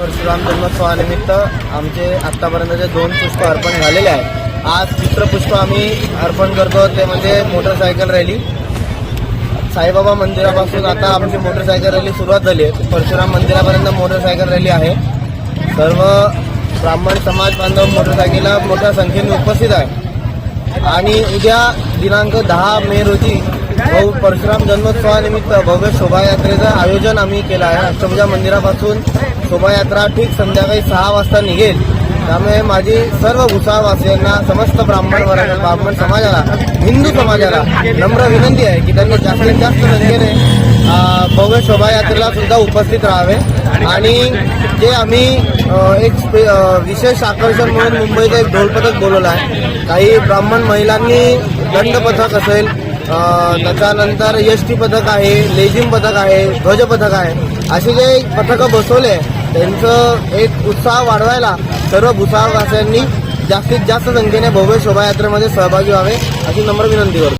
परशुराम जन्मोत्सवानिमित्त आमचे आत्तापर्यंतचे दोन पुष्प अर्पण झालेले आहेत आज तिसरं पुष्प आम्ही अर्पण करतो ते म्हणजे मोटरसायकल रॅली. साईबाबा मंदिरापासून आता आमची मोटरसायकल रॅली सुरुवात झाली आहे. परशुराम मंदिरापर्यंत मोटरसायकल रॅली आहे. सर्व ब्राह्मण समाज बांधव मोटरसायकलला मोठ्या संख्येने उपस्थित आहे आणि उद्या दिनांक दहा मे रोजी भाऊ परशुराम जन्मोत्सवानिमित्त भव्य शोभायात्रेचं आयोजन आम्ही केलं आहे. अष्टभुजा मंदिरापासून शोभायात्रा ठीक संध्याकाळी सहा वाजता निघेल. त्यामुळे माझी सर्व भुसाळवासियांना समस्त ब्राह्मण वर्ग ब्राह्मण समाजाला हिंदू समाजाला नम्र विनंती आहे की त्यांनी जास्तीत जास्त संख्येने भव्य शोभायात्रेला सुद्धा उपस्थित राहावे. आणि जे आम्ही एक स्पे- विशेष आकर्षण म्हणून मुंबईचं एक ढोलपथक बोलवलं आहे. काही ब्राह्मण महिलांनी दंडपथक असेल त्याच्यानंतर एस टी पथक आहे लेझिम पथक आहे ध्वज पथक आहे. असे जे पथकं बसवले त्यांचं एक उत्साह वाढवायला सर्व भुसावळवासियांनी जास्तीत जास्त संख्येने भव्य शोभायात्रेमध्ये सहभागी व्हावे अशी नम्र विनंती करतो.